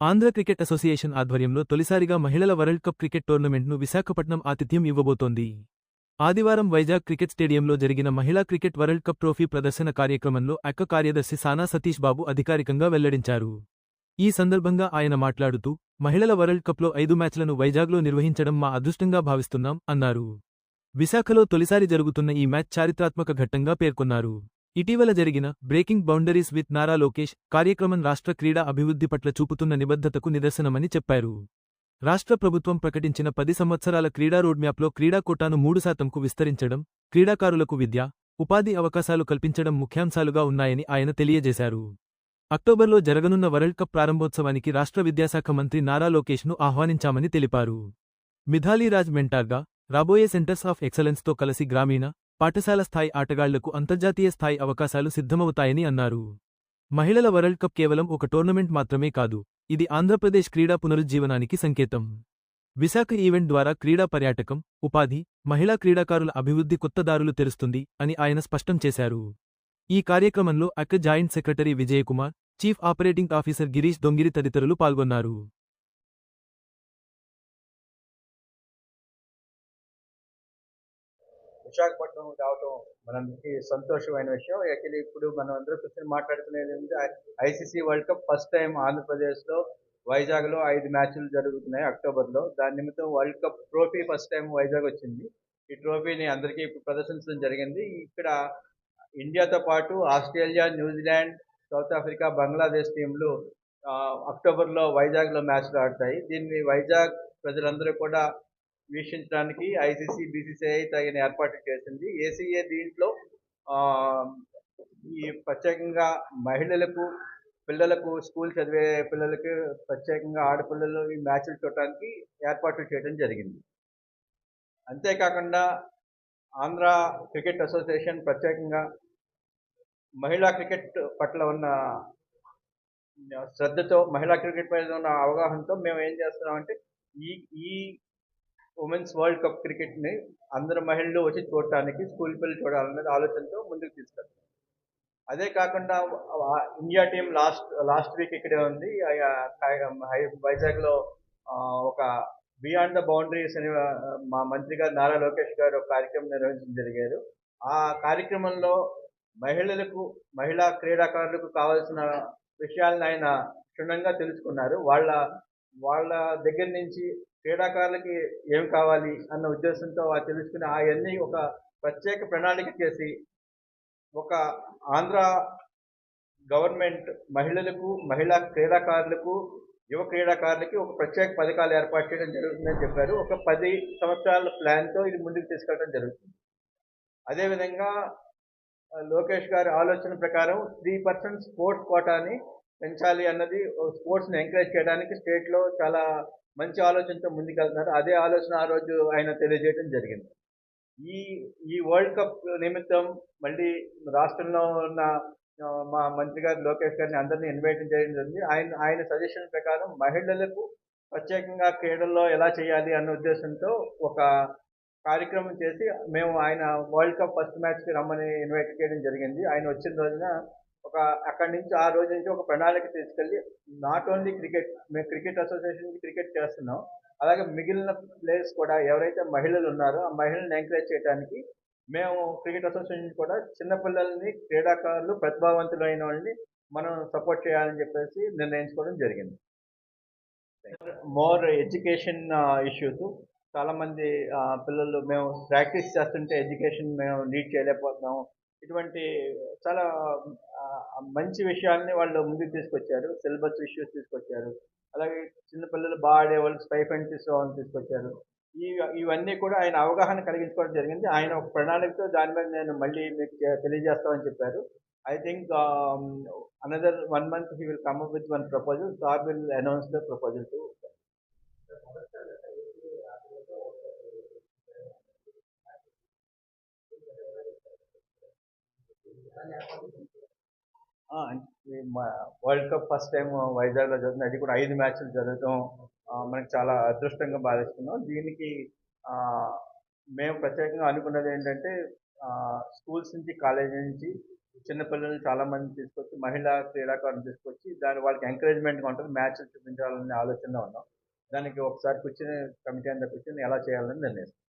Andhra cricket association ఆధ్వర్యంలో తొలిసారిగా మహిళల వరల్డ్ కప్ క్రికెట్ టోర్నమెంట్ను విశాఖపట్నం ఆతిథ్యం ఇవ్వబోతోంది. ఆదివారం వైజాగ్ క్రికెట్ స్టేడియంలో జరిగిన మహిళా క్రికెట్ వరల్డ్ కప్ ట్రోఫీ ప్రదర్శన కార్యక్రమంలో అక్క కార్యదర్శి సానా సతీష్ బాబు అధికారికంగా వెల్లడించారు. ఈ సందర్భంగా ఆయన మాట్లాడుతూ మహిళల వరల్డ్ కప్లో ఐదు మ్యాచ్లను వైజాగ్లో నిర్వహించడం మా అదృష్టంగా భావిస్తున్నాం అన్నారు. విశాఖలో తొలిసారి జరుగుతున్న ఈ మ్యాచ్ చారిత్రాత్మక ఘట్టంగా పేర్కొన్నారు. ఇటీవల జరిగిన breaking boundaries with Nara Lokesh కార్యక్రమం రాష్ట్ర క్రీడా అభివృద్ధి పట్ల చూపుతున్న నిబద్ధతకు నిదర్శనమని చెప్పారు. రాష్ట్ర ప్రభుత్వం ప్రకటించిన పది సంవత్సరాల క్రీడా రోడ్మ్యాప్లో క్రీడా కోటాను మూడు శాతంకు విస్తరించడం క్రీడాకారులకు విద్య ఉపాధి అవకాశాలు కల్పించడం ముఖ్యాంశాలుగా ఉన్నాయని ఆయన తెలియజేశారు. అక్టోబర్లో జరగనున్న వరల్డ్ కప్ ప్రారంభోత్సవానికి రాష్ట్ర విద్యాశాఖ మంత్రి నారా లోకేష్ను ఆహ్వానించామని తెలిపారు. మిథాలీరాజ్ మెంటార్గా రాబోయే సెంటర్స్ ఆఫ్ ఎక్సలెన్స్తో కలిసి గ్రామీణ పాఠశాల స్థాయి ఆటగాళ్ళకు అంతర్జాతీయ స్థాయి అవకాశాలు సిద్ధమవుతాయని అన్నారు. మహిళల వరల్డ్ కప్ కేవలం ఒక టోర్నమెంట్ మాత్రమే కాదు ఇది ఆంధ్రప్రదేశ్ క్రీడా పునరుజ్జీవనానికి సంకేతం. విశాఖ ఈవెంట్ ద్వారా క్రీడా పర్యాటకం ఉపాధి మహిళా క్రీడాకారుల అభివృద్ధి కొత్త దారులు తెరుస్తుంది అని ఆయన స్పష్టం చేశారు. ఈ కార్యక్రమంలో అక్క joint secretary Vijayakumar chief operating officer Girish Dongiri తదితరులు పాల్గొన్నారు. విశాఖపట్నం రావటం మనందరికీ సంతోషమైన విషయం. యాక్చువల్లీ ఇప్పుడు మనం అందరూ కూర్చొని మాట్లాడుకునేది ICC world cup first time ఆంధ్రప్రదేశ్లో వైజాగ్లో ఐదు మ్యాచ్లు జరుగుతున్నాయి అక్టోబర్లో. దాని నిమిత్తం world cup trophy first time Vizag వచ్చింది. ఈ ట్రోఫీని అందరికీ ఇప్పుడు ప్రదర్శించడం జరిగింది. ఇక్కడ ఇండియాతో పాటు Australia New Zealand South Africa Bangladesh టీంలు అక్టోబర్లో వైజాగ్లో మ్యాచ్లు ఆడతాయి. దీన్ని వైజాగ్ ప్రజలందరూ కూడా వీక్షించడానికి ఐసీసీ బీసీసీఐ తగిన ఏర్పాట్లు చేసింది. ఏసీఏ దీంట్లో ఈ ప్రత్యేకంగా మహిళలకు పిల్లలకు స్కూల్ చదివే పిల్లలకి ప్రత్యేకంగా ఆడపిల్లలు ఈ మ్యాచ్లు చూడటానికి ఏర్పాట్లు చేయడం జరిగింది. అంతేకాకుండా ఆంధ్ర క్రికెట్ అసోసియేషన్ ప్రత్యేకంగా మహిళా క్రికెట్ పట్ల ఉన్న శ్రద్ధతో మహిళా క్రికెట్ పైన ఉన్న అవగాహనతో మేము ఏం చేస్తున్నామంటే ఈ ఈ ఉమెన్స్ వరల్డ్ కప్ క్రికెట్ని అందరు మహిళలు వచ్చి చూడటానికి స్కూల్ పిల్లలు చూడాలనేది ఆలోచనతో ముందుకు తీసుకెళ్తాం అదే కాకుండా India team last last week ఇక్కడే ఉంది. ఆ, వైజాగ్లో ఒక బియాండ్ ద బౌండరీస్ అని మా మంత్రి గారు నారా లోకేష్ గారు ఒక కార్యక్రమం నిర్వహించడం జరిగారు. ఆ కార్యక్రమంలో మహిళలకు మహిళా క్రీడాకారులకు కావాల్సిన విషయాలను ఆయన క్షుణ్ణంగా తెలుసుకున్నారు. వాళ్ళ వాళ్ళ దగ్గర నుంచి క్రీడాకారులకి ఏం కావాలి అన్న ఉద్దేశంతో ఆ తెలుసుకుని అవన్నీ ఒక ప్రత్యేక ప్రణాళిక చేసి ఒక ఆంధ్ర గవర్నమెంట్ మహిళలకు మహిళా క్రీడాకారులకు యువ క్రీడాకారులకి ఒక ప్రత్యేక పథకాలు ఏర్పాటు చేయడం జరుగుతుందని చెప్పారు. ఒక పది సంవత్సరాల ప్లాన్తో ఇది ముందుకు తీసుకెళ్ళడం జరుగుతుంది. అదేవిధంగా లోకేష్ గారి ఆలోచన ప్రకారం త్రీ పర్సెంట్ స్పోర్ట్స్ కోటాని పెంచాలి అన్నది స్పోర్ట్స్ని ఎంకరేజ్ చేయడానికి స్టేట్లో చాలా మంచి ఆలోచనతో ముందుకెళ్తున్నారు. అదే ఆలోచన ఆ రోజు ఆయన తెలియజేయడం జరిగింది. ఈ ఈ వరల్డ్ కప్ నిమిత్తం మళ్ళీ రాష్ట్రంలో ఉన్న మా మంత్రి గారు లోకేష్ గారిని అందరినీ ఇన్వైట్ చేయడం జరిగింది. ఆయన ఆయన సజెషన్ ప్రకారం మహిళలకు ప్రత్యేకంగా క్రీడల్లో ఎలా చేయాలి అన్న ఉద్దేశంతో ఒక కార్యక్రమం చేసి మేము ఆయన వరల్డ్ కప్ ఫస్ట్ మ్యాచ్కి రమ్మని ఇన్వైట్ చేయడం జరిగింది. ఆయన వచ్చిన రోజున ఒక అక్కడి నుంచి ఆ రోజు నుంచి ఒక ప్రణాళిక తీసుకెళ్ళి నాట్ ఓన్లీ క్రికెట్ మేము క్రికెట్ అసోసియేషన్ క్రికెట్ చేస్తున్నాం అలాగే మిగిలిన ప్లేయర్స్ కూడా ఎవరైతే మహిళలు ఉన్నారో ఆ మహిళల్ని ఎంకరేజ్ చేయడానికి మేము క్రికెట్ అసోసియేషన్ కూడా చిన్నపిల్లల్ని క్రీడాకారులు ప్రతిభావంతులైన వాళ్ళని మనం సపోర్ట్ చేయాలని చెప్పేసి నిర్ణయించుకోవడం జరిగింది. మోర్ ఎడ్యుకేషన్ ఇష్యూస్ చాలామంది uh, పిల్లలు మేము ప్రాక్టీస్ చేస్తుంటే ఎడ్యుకేషన్ మేము నీట్ చేయలేకపోతున్నాము ఇటువంటి చాలా మంచి విషయాల్ని వాళ్ళు ముందుకు తీసుకొచ్చారు. సిలబస్ ఇష్యూస్ తీసుకొచ్చారు. అలాగే చిన్నపిల్లలు బాగా ఆడే స్టైఫెండ్ తీసుకోవాలని తీసుకొచ్చారు. ఈ ఇవన్నీ కూడా ఆయన అవగాహన కలిగించుకోవడం జరిగింది. ఆయన ఒక ప్రణాళికతో దాని మీద నేను మళ్ళీ మీకు తెలియజేస్తామని చెప్పారు. I think another one month he will come up with one proposal sir will announce the proposal to ఆ, అంటే మా వరల్డ్ కప్ ఫస్ట్ టైం వైజాగ్లో జరుగుతుంది. అది కూడా ఐదు మ్యాచ్లు జరగడం మనకి చాలా అదృష్టంగా భావిస్తున్నాం. దీనికి మేము ప్రత్యేకంగా అనుకున్నది ఏంటంటే స్కూల్స్ నుంచి కాలేజీ నుంచి చిన్నపిల్లలు చాలామంది తీసుకొచ్చి మహిళా క్రీడాకారులను తీసుకొచ్చి దాని వాళ్ళకి ఎంకరేజ్మెంట్గా ఉంటుంది మ్యాచ్లు చూపించాలనే ఆలోచనలో ఉన్నాం. దానికి ఒకసారి కూర్చొని కమిటీ అంతా కూర్చొని ఎలా చేయాలని నిర్ణయిస్తాం.